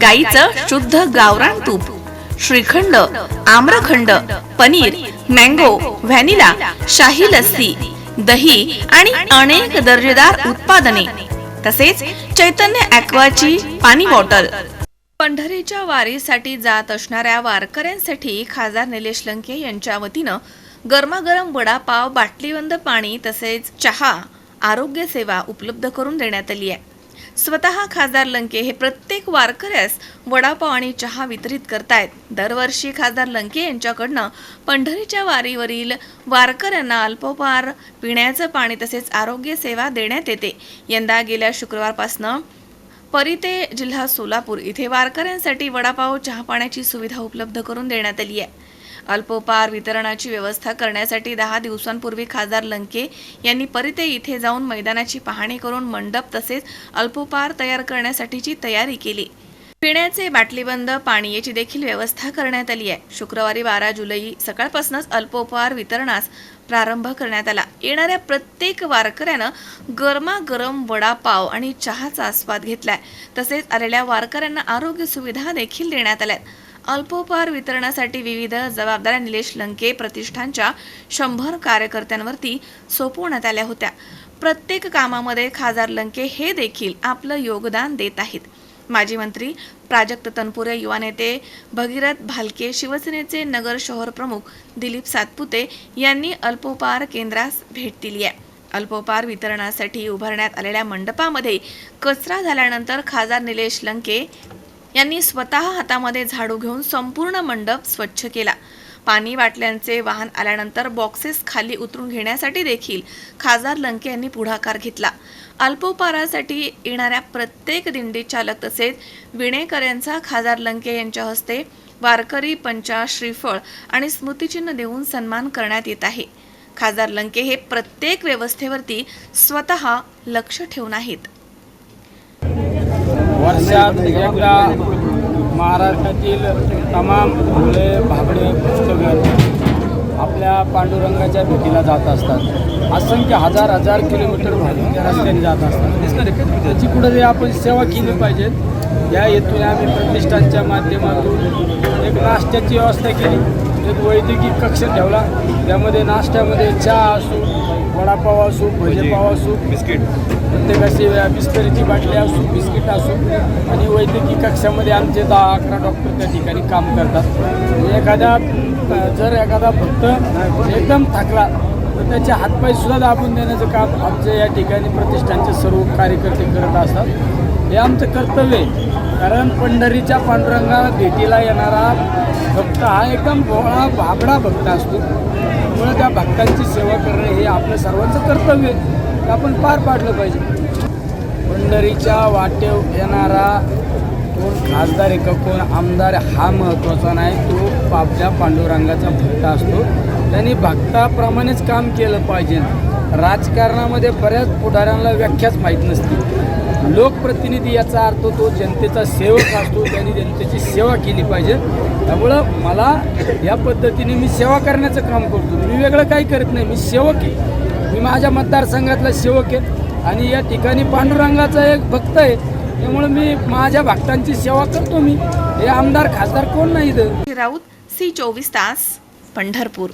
गाईचं शुद्ध गावरान तूप श्रीखंड आम्रखंड पनीर मँगो व्हॅनिला शाही लस्सी दही आणि अनेक दर्जेदार उत्पादने तसेच चैतन्य ॲक्वाची पाणी बॉटल. पंढरीच्या वारीसाठी जात असणाऱ्या वारकऱ्यांसाठी खासदार निलेश लंके यांच्या वतीनं गरमागरम वडापाव बाटलीबंद पाणी तसेच चहा आरोग्य सेवा उपलब्ध करून देण्यात आली आहे. स्वतः खासदार लंके हे प्रत्येक वारकऱ्यास वडापाव आणि चहा वितरित करतायत. दरवर्षी खासदार लंके यांच्याकडनं पंढरीच्या वारीवरील वारकऱ्यांना अल्पोपार पिण्याचं पाणी तसेच आरोग्य सेवा देण्यात येते. यंदा गेल्या शुक्रवारपासनं परिते जिल्हा सोलापूर इथे वारकऱ्यांसाठी वडापाव चहा पाण्याची सुविधा उपलब्ध करून देण्यात आली आहे. अल्पोपहार वितरणाची व्यवस्था करण्यासाठी दहा दिवसांपूर्वी खासदार लंके यांनी परिते इथे जाऊन मैदानाची पाहणी करून मंडप तसेच अल्पोपहार तयार करण्यासाठीची तयारी केली. पिण्याचे बाटलीबंद पाणी याची देखील व्यवस्था करण्यात आली आहे. शुक्रवारी बारा जुलै सकाळपासूनच अल्पोपहार वितरणास प्रारंभ करण्यात आला. येणाऱ्या प्रत्येक वारकऱ्यानं गरमागरम वडापाव आणि चहाचा आस्वाद घेतलाय. तसेच आलेल्या वारकऱ्यांना आरोग्य सुविधा देखील देण्यात आल्यात. अल्पोपहार वितरणासाठी विविध जबाबदाऱ्या निलेश लंके प्रतिष्ठानच्या शंभर कार्यकर्त्यांवरती सोपवण्यात आल्या होत्या. प्रत्येक कामामध्ये खासदार लंके हे देखील आपलं योगदान देत आहेत. माजी मंत्री प्राजक्त तनपुरे युवा नेते भगीरथ भालके शिवसेनेचे नगर शहर प्रमुख दिलीप सातपुते यांनी अल्पोपहार केंद्रास भेट दिली आहे. अल्पोपहार वितरणासाठी उभारण्यात आलेल्या मंडपामध्ये कचरा झाल्यानंतर खासदार निलेश लंके यांनी स्वतः हातामध्ये झाडू घेऊन संपूर्ण मंडप स्वच्छ केला. पाणी बाटल्यांचे वाहन आल्यानंतर बॉक्सेस खाली उतरून घेण्यासाठी देखील खासदार लंके यांनी पुढाकार घेतला. अल्पोपहारासाठी येणाऱ्या प्रत्येक दिंडी चालक तसेच विणेकर्यांचा खासदार लंके यांच्या हस्ते वारकरी पंचा श्रीफळ आणि स्मृतिचिन्ह देऊन सन्मान करण्यात येत आहे. खासदार लंके हे प्रत्येक व्यवस्थेवरती स्वतः लक्ष ठेवून आहेत. वर्षात एकदा महाराष्ट्रातील तमाम मुले भाबडे पुस्तकं आपल्या पांडुरंगाच्या भेटीला जात असतात. असंख्य हजार हजार किलोमीटर रस्त्याने जात असतात. त्याची कुठेतरी आपण सेवा केली पाहिजे. या हेतूने आम्ही प्रतिष्ठानच्या माध्यमातून एक नाश्त्याची व्यवस्था केली. एक वैद्यकीय कक्ष ठेवला. त्यामध्ये नाश्त्यामध्ये चहा असो वडापाव असो भजेपाव असो बिस्किट. प्रत्येकाची बिस्करीची बाटली असो बिस्किट असो. आणि वैद्यकीय कक्षामध्ये आमचे दहा अकरा डॉक्टर त्या ठिकाणी काम करतात. म्हणजे एखादा जर एखादा फक्त एकदम थकला तर त्याचे हातपाय सुद्धा दाबून देण्याचं काम आमचे या ठिकाणी प्रतिष्ठानचे सर्व कार्यकर्ते करत असतात. हे आमचं कर्तव्य आहे. कारण पंढरीच्या पांडुरंगा भेटीला येणारा भक्त हा एकदम भोळा भाबडा भक्त असतो. त्यामुळे त्या भक्तांची सेवा करणे हे आपलं सर्वांचं कर्तव्य आहे. आपण पार पाडलं पाहिजे. पंढरीच्या वाटेव येणारा कोण खासदार आहे का कोण आमदार हा महत्त्वाचा नाही. तो आपल्या पांडुरंगाचा भक्त असतो. त्यांनी भक्ताप्रमाणेच काम केलं पाहिजे. राजकारणामध्ये बऱ्याच पुढाऱ्यांना व्याख्याच माहीत नसते लोकप्रतिनिधी याचा अर्थ तो जनतेचा सेवक असतो. त्यांनी जनतेची सेवा केली पाहिजे. त्यामुळं मला या पद्धतीने मी सेवा करण्याचं काम करतो. मी वेगळं काही करत नाही. मी सेवक आहे. मी माझ्या मतदारसंघातला सेवक आहे. आणि या ठिकाणी पांडुरंगाचा एक भक्त आहे. त्यामुळे मी माझ्या भक्तांची सेवा करतो मी. हे आमदार खासदार कोण नाही राऊत सी चोवीस तास पंढरपूर.